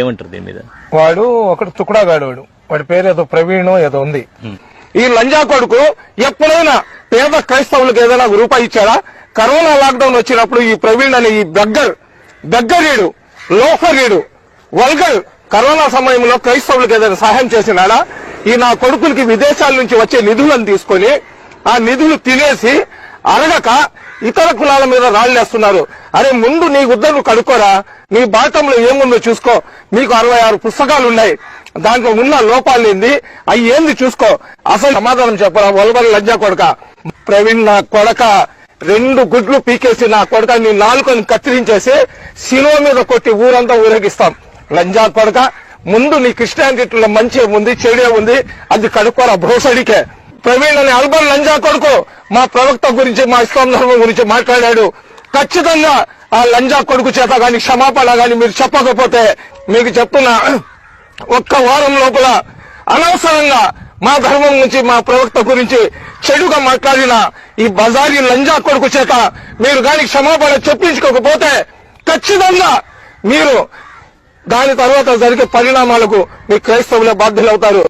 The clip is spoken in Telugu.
ఏమంటారు దీని మీద? వాడు ఒకడు తుకుడాగాడు వాడు వాడి పేరు ఏదో ప్రవీణ్ ఏదో ఉంది. ఈ లంజా కొడుకు ఎప్పుడైనా పేద క్రైస్తవులకు ఏదైనా రూపాయి ఇచ్చాడా? కరోనా లాక్డౌన్ వచ్చినప్పుడు ఈ ప్రవీణ్ అనే ఈ బెగ్గర్ బెగ్గరీడు లోఫరీడు వల్గర్ కరోనా సమయంలో క్రైస్తవులకు ఏదైనా సహాయం చేసినాడా? ఈ నా కొడుకులకి విదేశాల నుంచి వచ్చే నిధులను తీసుకొని ఆ నిధులు తినేసి అరగక ఇతర కులాల మీద రాళ్ళేస్తున్నారు. అరే ముందు నీ ఉద్దరు కడుక్కోరా. నీ బాటంలో ఏముందో చూసుకో. మీకు అరవై ఆరు పుస్తకాలు ఉన్నాయి దాంట్లో ఉన్న లోపాలు ఏంది? అవి ఏంది చూసుకో. అసలు సమాధానం చెప్పరా? వలబడి లంజా కొడక. ప్రవీణ్ నా కొడక. రెండు గుడ్లు పీకేసి నా కొడక నీ నాలుకని కత్తిరించేసి శిలో మీద కొట్టి ఊరంతా ఊరేగిస్తాం. లంజా కొడక ముందు నీ క్రిస్టియానిటీలో మంచి ఉంది చెడే ఉంది. అది కడుక్కోరా భ్రోసడికే. ప్రవీణ్ అనే అల్బన్ లంజా కొడుకు మా ప్రవక్త గురించి మా ఇస్లాం ధర్మం గురించి మాట్లాడాడు. ఖచ్చితంగా ఆ లంజా కొడుకు చేత కానీ క్షమాపణ కానీ మీరు చెప్పకపోతే మీకు చెప్తున్నా ఒక్క వారం లోపల అనవసరంగా మా ధర్మం నుంచి మా ప్రవక్త గురించి చెడుగా మాట్లాడిన ఈ బజారీ లంజా కొడుకు చేత మీరు కానీ క్షమాపణ చెప్పించుకోకపోతే ఖచ్చితంగా మీరు దాని తర్వాత జరిగే పరిణామాలకు మీ క్రైస్తవులే బాధ్యులవుతారు.